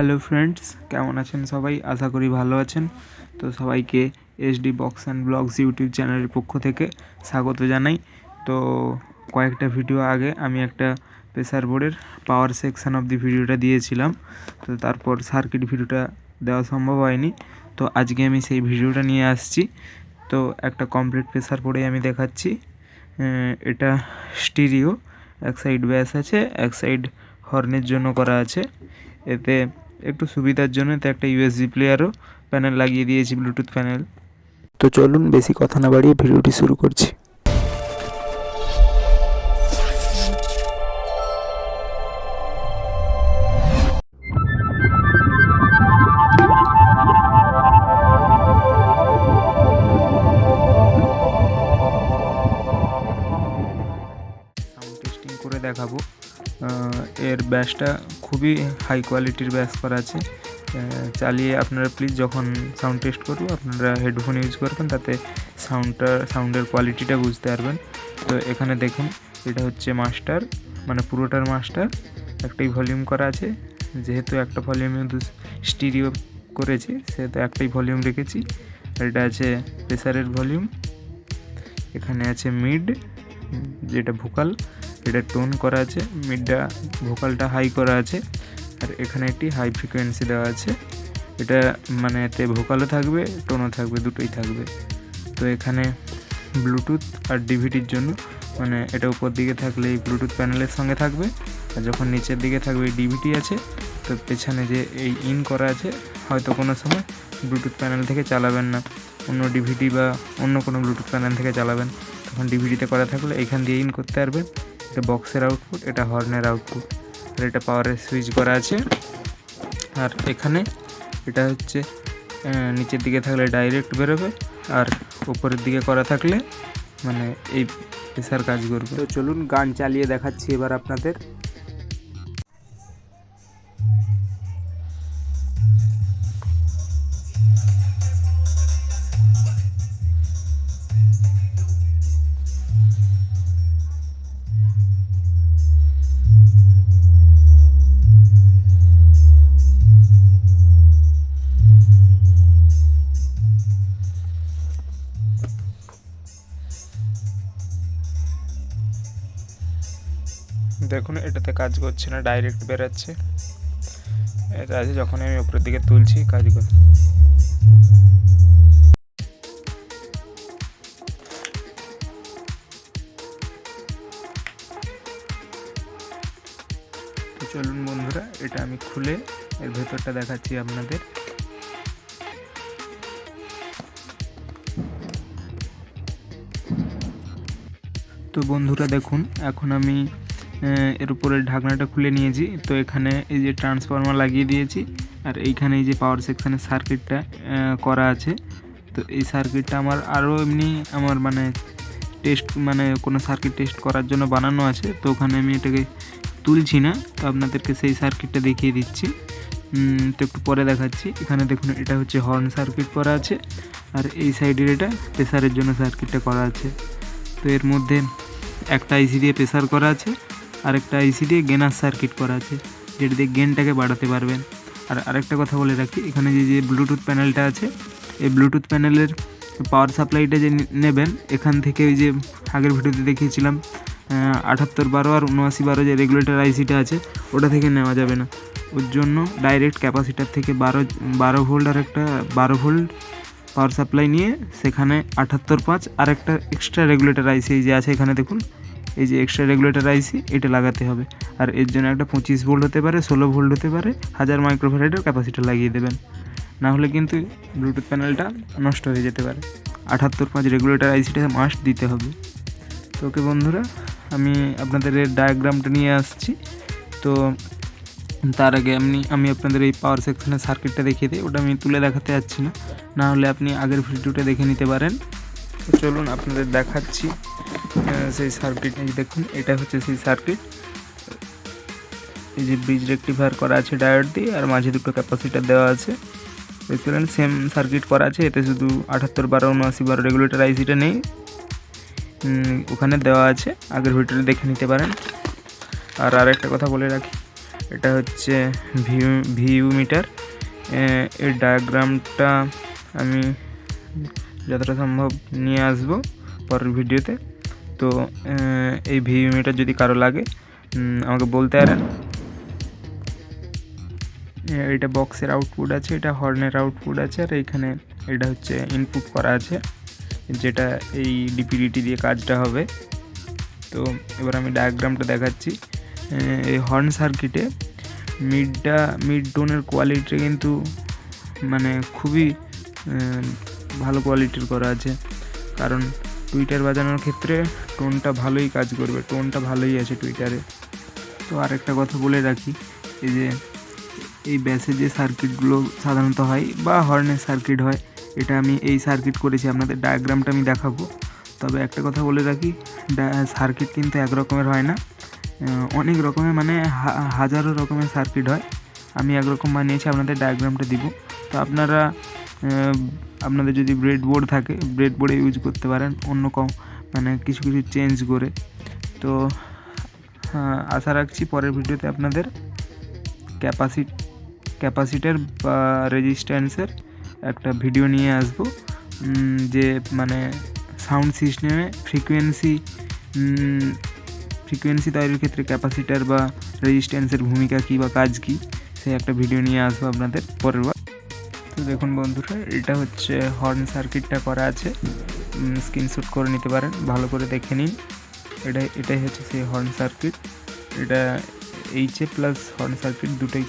Hello friends কেমন আছেন সবাই? আশা করি ভালো আছেন। তো সবাইকে SD box and blogs YouTube চ্যানেলের পক্ষ থেকে স্বাগত জানাই। তো কয়েকটা ভিডিও আগে আমি একটা প্রেসার বোর্ডের পাওয়ার সেকশন অফ দি ভিডিওটা দিয়েছিলাম। তো তারপর সার্কিট ভিডিওটা দেওয়া সম্ভব হয়নি। তো আজকে আমি সেই ভিডিওটা নিয়ে আসছি। তো একটা কমপ্লিট প্রেসার বোর্ডে আমি দেখাচ্ছি। এটা স্টিরিও এক সাইড ব্যাস আছে, এক সাইড হর্নের জন্য করা আছে। এতে একটু সুবিধার জন্য এতে একটা ইউএসবি প্লেয়ারও প্যানেল লাগিয়ে দিয়েছি ব্লুটুথ প্যানেল তো চলুন বেশি কথা না বাড়িয়ে ভিডিওটি শুরু করছি। করে দেখাবো। এর ব্যাসটা খুবই হাই কোয়ালিটির ব্যাস করা আছে। চালিয়ে আপনারা প্লিজ যখন সাউন্ড টেস্ট করব, আপনারা হেডফোন ইউজ করবেন, তাতে সাউন্ডটা সাউন্ডের কোয়ালিটিটা বুঝতে পারবেন। তো এখানে দেখুন, এটা হচ্ছে মাস্টার মানে পুরোটার মাস্টার একটাই ভলিউম করা আছে, যেহেতু একটা ভলিউমে স্টিরিও করেছি, সেহেতু একটাই ভলিউম রেখেছি। এটা আছে প্রেসারের ভলিউম এখানে আছে মিড যেটা ভোকাল এটা টোন করা আছে মিডটা ভোকালটা হাই করা আছে, আর এখানে একটি হাই ফ্রিকোয়েন্সি দেওয়া আছে। এটা মানে এতে ভোকালও থাকবে টোনও থাকবে, দুটোই থাকবে। তো এখানে ব্লুটুথ আর ডিভিডির জন্য মানে এটা উপর দিকে থাকলে এই ব্লুটুথ প্যানেলের সঙ্গে থাকবে, আর যখন নিচের দিকে থাকবে এই ডিভিডি আছে, তো পেছনে যে এই ইন করা আছে, হয়তো কোনো সময় ব্লুটুথ প্যানেল থেকে চালাবেন না। অন্য ডিভিডি বা অন্য কোনো ব্লুটুথ প্যানেল থেকে চালাবেন, তখন ডিভিডিতে করা থাকলে এখান দিয়ে ইন করতে পারবেন। এটা বক্সের আউটপুট এটা হর্নের আউটপুট আর এটা পাওয়ারের সুইচ করা আছে। আর এখানে এটা হচ্ছে নিচের দিকে থাকলে ডাইরেক্ট বেরোবে। আর উপরের দিকে করা থাকলে মানে এই প্রেসার কাজ করবে। তো চলুন গান চালিয়ে দেখাচ্ছি এবার আপনাদের। দেখুন, এটাতে কাজ করছে না ডাইরেক্ট বেরাচ্ছে। এটা আছে, যখন আমি উপরের দিকে তুলছি, কাজ করে তো চলুন বন্ধুরা, এটা আমি খুলে এর ভেতরটা দেখাচ্ছি আপনাদের। তো বন্ধুরা, দেখুন, এখন আমি এর উপরে ঢাকনাটা খুলে নিয়েছি। তো এখানে এই যে ট্রান্সফর্মার লাগিয়ে দিয়েছি আর এইখানে এই যে পাওয়ার সেকশনের সার্কিটটা করা আছে। তো এই সার্কিটটা আমার আরও এমনি আমার মানে টেস্ট মানে কোনো সার্কিট টেস্ট করার জন্য বানানো আছে। তো ওখানে আমি এটাকে তুলছি না, তো আপনাদেরকে সেই সার্কিটটা দেখিয়ে দিচ্ছি। তো একটু পরে দেখাচ্ছি। এখানে দেখুন, এটা হচ্ছে হর্ন সার্কিট করা আছে আর এই সাইডের এটা প্রেসারের জন্য সার্কিটটা করা আছে। তো এর মধ্যে একটা আইসি দিয়ে প্রেসার করা আছে। আর একটা আইসি দিয়ে গেনার সার্কিট করা আছে, যেটা দিয়ে গেনটাকে বাড়াতে পারবেন। আর আরেকটা কথা বলে রাখি, এখানে যে যে ব্লুটুথ প্যানেলটা আছে, এই ব্লুটুথ প্যানেলের পাওয়ার সাপ্লাইটা যে নেবেন, এখান থেকে ওই যে আগের ভিডিওতে দেখিয়েছিলাম আটাত্তর বারো আর উনআশি বারো যে রেগুলেটর আইসিটা আছে, ওটা থেকে নেওয়া যাবে না। ওর জন্য ডাইরেক্ট ক্যাপাসিটার থেকে বারো বারো ভোল্ট আর একটা, বারো ভোল্ট পাওয়ার সাপ্লাই নিয়ে সেখানে আটাত্তর পাঁচ আর একটা এক্সট্রা রেগুলেটর আইসি যে আছে, এখানে দেখুন এই যে এক্সট্রা রেগুলেটর আইসি এটা লাগাতে হবে। আর এর জন্য একটা পঁচিশ ভোল্ট হতে পারে, ষোলো ভোল্ট হতে পারে, হাজার মাইক্রোফ্যারাইডের ক্যাপাসিটার লাগিয়ে দেবেন। না হলে কিন্তু ব্লুটুথ প্যানেলটা নষ্ট হয়ে যেতে পারে। আঠাত্তর পাঁচ রেগুলেটর আইসিটা মাস্ট দিতে হবে। তো ওকে বন্ধুরা, আমি আপনাদের এর ডায়াগ্রামটা নিয়ে আসছি। তো তার আগে আপনি আমি আপনাদের এই পাওয়ার সেকশনের সার্কিটটা দেখিয়ে দিই। ওটা আমি তুলে দেখাতে যাচ্ছি না। না হলে আপনি আগের ভিডিওটা দেখে নিতে পারেন। চলুন আপনাদের দেখাচ্ছি সেই সার্কিট এই দেখুন, এটা হচ্ছে সেই সার্কিট এই যে ব্রিজ রেক্টিফায়ার করা আছে ডায়োড দিয়ে, আর মাঝে দুটো ক্যাপাসিটার দেওয়া আছে। দেখতে পেলেন সেম সার্কিট করা আছে, এতে শুধু আটাত্তর বারো, উনআশি বারো রেগুলেটর আইসিটা নেই। ওখানে দেওয়া আছে, আগের ভিডিওটা দেখে নিতে পারেন। আর আরেকটা কথা বলে রাখি, এটা হচ্ছে ভিউ ভিউ মিটার এর ডায়াগ্রামটা আমি যতটা সম্ভব নিয়ে আসব পরের ভিডিওতে। তো এই ভিউ যদি কারও লাগে আমাকে বলতে পারেন। এটা বক্সের আউটপুট আছে, এটা হর্নের আউটপুট আছে, আর এইখানে এটা হচ্ছে ইনপুট করা আছে, যেটা এই ডিপিডিটি দিয়ে কাজটা হবে। তো, এবার আমি ডায়াগ্রামটা দেখাচ্ছি। এই হর্ন সার্কিটে মিডটা মিড টোনের কোয়ালিটি কিন্তু মানে খুবই ভালো কোয়ালিটির করা আছে। কারণ টুইটার বাজানোর ক্ষেত্রে টোনটা ভালোই কাজ করবে টোনটা ভালোই আছে টুইটারে তো আরেকটা কথা বলে রাখি, এই যে এই ব্যাসে যে সার্কিটগুলো সাধারণত হয় বা হর্নের সার্কিট হয়, এটা আমি এই সার্কিট করেছি, আপনাদের ডায়াগ্রামটা আমি দেখাবো। তবে একটা কথা বলে রাখি সার্কিট কিন্তু এক রকমের হয় না। অনেক রকমের মানে হাজারো রকমের সার্কিট হয়। আমি একরকম বানিয়েছি, আপনাদের ডায়াগ্রামটা দিব। তো আপনারা আপনাদের যদি ব্রেড বোর্ড থাকে ব্রেড বোর্ডে ইউজ করতে পারেন, অন্য কম মানে কিছু কিছু চেঞ্জ করে। তো আশা রাখছি পরের ভিডিওতে আপনাদের ক্যাপাসিট ক্যাপাসিটার বা রেজিস্ট্যান্সের একটা ভিডিও নিয়ে আসব। যে মানে সাউন্ড সিস্টেমে ফ্রিকোয়েন্সি ফ্রিকোয়েন্সি তৈরির ক্ষেত্রে ক্যাপাসিটার বা রেজিস্ট্যান্সের ভূমিকা কী বা কাজ কী, সেই একটা ভিডিও নিয়ে আসব আপনাদের পরের বার। তো দেখুন বন্ধুরা, এটা হচ্ছে হর্ন সার্কিটটা করা আছে। স্ক্রিনশট করে নিতে পারেন, ভালো করে দেখে নিন। এটা এটাই হচ্ছে সেই হর্ন সার্কিট এটা এইচএ প্লাস হর্ন সার্কিট দুটোই